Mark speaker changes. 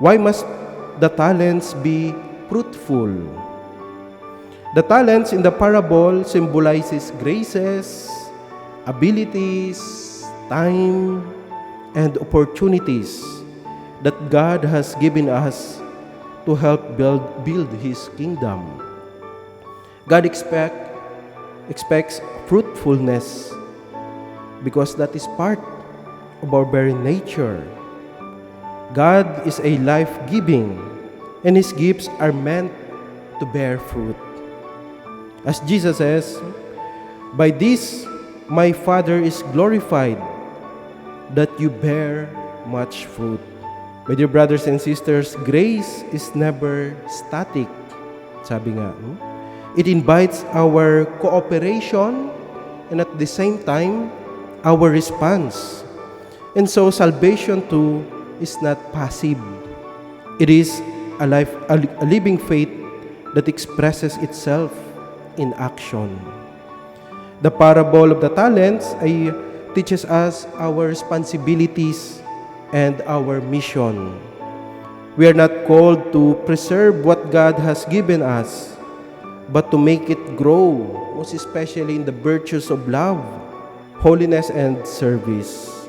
Speaker 1: Why must the talents be fruitful? The talents in the parable symbolizes graces, abilities, time, and opportunities that God has given us to help build build his kingdom. God expect expects fruitfulness because that is part of our very nature. God is a life-giving and his gifts are meant to bear fruit. As Jesus says, By this my Father is glorified, that you bear much fruit. My dear brothers and sisters, grace is never static. Sabi nga, hmm? it invites our cooperation and at the same time, our response. And so salvation too is not passive. It is a life a, living faith that expresses itself in action. The parable of the talents ay teaches us our responsibilities and our mission. We are not called to preserve what God has given us, but to make it grow, most especially in the virtues of love, holiness, and service.